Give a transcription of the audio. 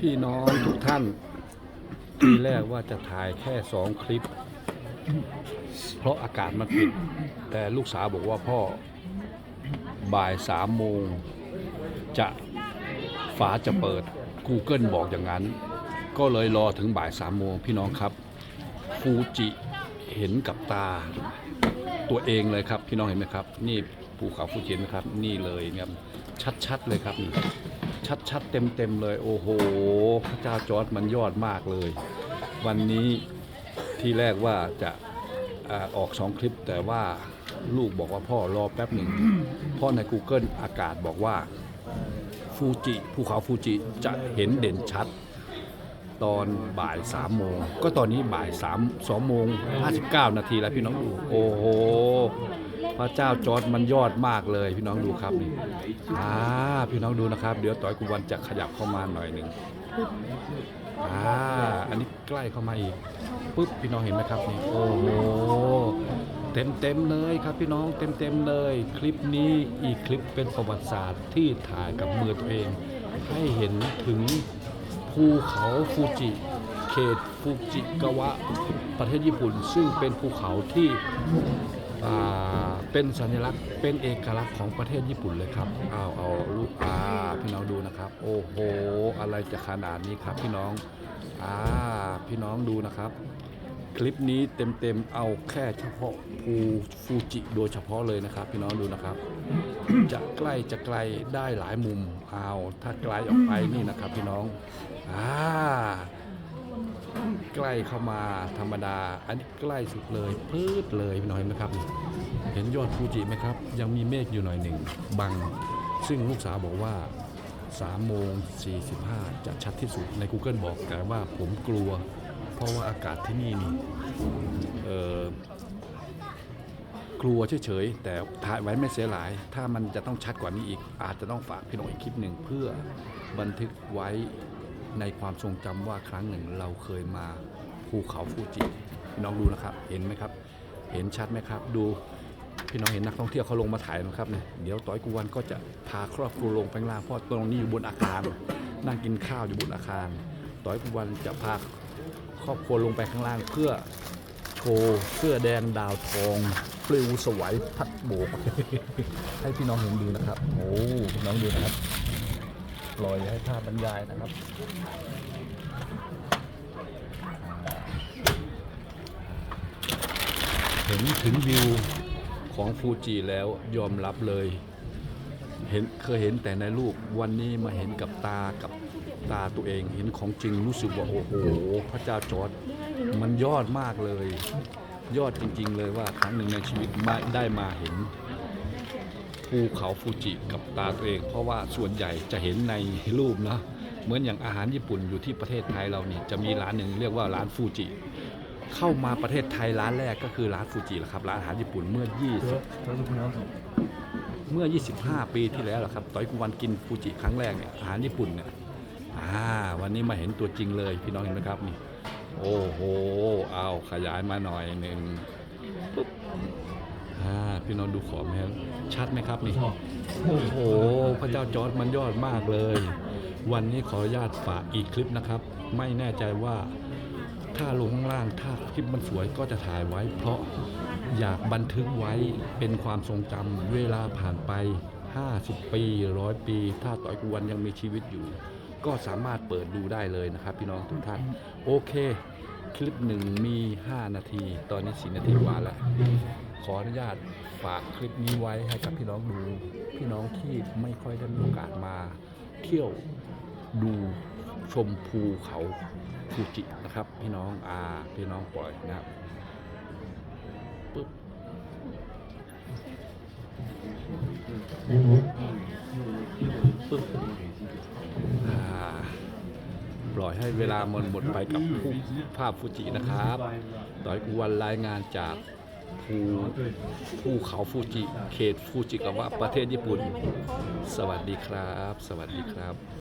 พี่น้องทุกท่าน ทีแรกว่าจะถ่ายแค่สองคลิป เพราะอากาศมันปิด แต่ลูกสาวบอกว่าพ่อบ่ายสามโมง จะฝาจะเปิด Google บอกอย่างนั้น ก็เลยรอถึงบ่ายสามโมงพี่น้องครับ ฟูจิเห็นกับตาตัวเองเลยครับ พี่น้องเห็นไหมครับ นี่ภูเขาฟูจินไหมครับ นี่เลยเนี่ยชัดๆเลยครับนี่ ชัดๆเต็มๆเลย โอ้โห พระเจ้าจอร์ดมันยอดมากเลย วันนี้ที่แรกว่าจะอาออกสองคลิปแต่ว่าลูกบอกว่าพ่อรอแป๊บหนึ่งพ่อใน Google อากาศบอกว่าฟูจิภูเขาฟูจิจะเห็นเด่นชัด ตอนบ่ายสามโมง ก็ตอนนี้บ่ายสามสองโมงห้าสิบเก้านาทีแล้วพี่น้องดูโอ้โห พระเจ้าจอร์ดมันยอดมากเลยพี่น้องดูครับนี่อ่าพี่น้องดูนะครับ เดี๋ยวต่อยกุวันจะขยับเข้ามาหน่อยหนึ่งอ่าอันนี้ใกล้เข้ามาอีกปุ๊บพี่น้องเห็นไหมครับนี่โอ้โหเต็มเต็มเลยครับพี่น้องเต็มเต็มเลย คลิปนี้อีกคลิปเป็นประวัติศาสตร์ที่ถ่ายกับมือตัวเอง ให้เห็นถึงภูเขาฟูจิเขตฟูจิกาวะประเทศญี่ปุ่น ซึ่งเป็นภูเขาที่ เป็นสัญลักษณ์เป็นเอกลักษณ์ของประเทศญี่ปุ่นเลยครับเอาเอาลูกอ่าพี่น้องดูนะครับ โอ้โห อะไรจะขนาดนี้ครับ พี่น้องอ่าพี่น้องดูนะครับ คลิปนี้เต็มๆเอาแค่เฉพาะภูฟูจิโดยเฉพาะเลยนะครับ พี่น้องดูนะครับ จะใกล้จะไกลได้หลายมุมเอาถ้าไกลออกไปนี่นะครับ พี่น้องอ่า ใกล้เข้ามาธรรมดา อันนี้ใกล้สุดเลยพืดเลยพี่น้องเห็นไหมครับ เห็นยอดฟูจิไหมครับ ยังมีเมฆอยู่หน่อยหนึ่งบัง ซึ่งลูกสาวบอกว่า3โมง45 จะชัดที่สุดใน Google บอกแต่ว่าผมกลัว เพราะว่าอากาศที่นี่นี่เออกลัวเฉยๆแต่ถ่ายไว้ไม่เสียหลาย ถ้ามันจะต้องชัดกว่านี้อีก อาจจะต้องฝากพี่น้องอีกคลิปหนึ่งเพื่อบันทึกไว้ในความทรงจำว่าครั้งหนึ่งเราเคยมา ภูเขาฟูจิพี่น้องดูนะครับ เห็นไหมครับ เห็นชัดไหมครับ ดูพี่น้องเห็นนักท่องเที่ยวเขาลงมาถ่ายนะครับเนี่ยเดี๋ยวต่อยกุวันก็จะพาครอบครัวลงไปข้างล่างเพราะตรงนี้อยู่บนอาคารนั่งกินข้าวอยู่บนอาคารต่อยกุวันจะพาครอบครัวลงไปข้างล่างเพื่อโชว์เสื้อแดงดาวทองปลิวสวยพัดโบก ให้พี่น้องเห็นดูนะครับโอ้พี่น้องดูนะครับลอยให้ภาพบรรยายนะครับ เห็นถึงวิวของฟูจิแล้วยอมรับเลย เห็นเคยเห็นแต่ในรูปวันนี้มาเห็นกับตากับตาตัวเองเห็นของจริงรู้สึกว่าโอ้โห พระเจ้าจอร์ดมันยอดมากเลย ยอดจริง ๆ เลยว่าครั้งหนึ่งในชีวิตมาได้มาเห็นภูเขาฟูจิกับตาตัวเอง เพราะว่าส่วนใหญ่จะเห็นในรูปนะเหมือนอย่างอาหารญี่ปุ่นอยู่ที่ประเทศไทยเรานี่จะมีร้านหนึ่งเรียกว่าร้านฟูจิ เข้ามาประเทศไทยร้านแรกก็คือร้านฟูจิแหละครับร้านอาหารญี่ปุ่นเมื่อ 20 เมื่อ 25 ปีที่แล้วแหละครับต่อยกุวันกินฟูจิครั้งแรกเนี่ยอาหารญี่ปุ่นเนี่ยอ่าวันนี้มาเห็นตัวจริงเลยพี่น้องเห็นไหมครับนี่โอ้โหเอาขยายมาหน่อยหนึ่งปุ๊บอ่าพี่น้องดูขอบไหมครับชัดไหมครับนี่โอ้โหพระเจ้าจอร์ดมันยอดมากเลย วันนี้ขออนุญาตฝากอีกคลิปนะครับ ไม่แน่ใจว่า ถ้าลงข้างล่างถ้าคลิปมันสวยก็จะถ่ายไว้ เพราะอยากบันทึกไว้เป็นความทรงจำเวลาผ่านไป 50 ปีร้อยปี ถ้าต่อยกวนยังมีชีวิตอยู่ ก็สามารถเปิดดูได้เลยนะครับ พี่น้องทุกท่าน โอเค คลิปหนึ่งมี 5 นาที ตอนนี้ส4นาทีกว่าแล้วขออนุญาตฝากคลิปนี้ไว้ให้กับพี่น้องดู พี่น้องที่ไม่ค่อยได้มีโอกาสมา เที่ยวดูชมภูเขา ฟูจินะครับพี่น้องอ่าพี่น้องปล่อยนะครับปึ๊บปึ๊บปล่อยให้เวลามันหมดไปกับภาพฟูจินะครับ ต่อยกูวันรายงานจากภูภูเขาฟูจิ เขตฟูจิกาวะประเทศญี่ปุ่น สวัสดีครับ สวัสดีครับ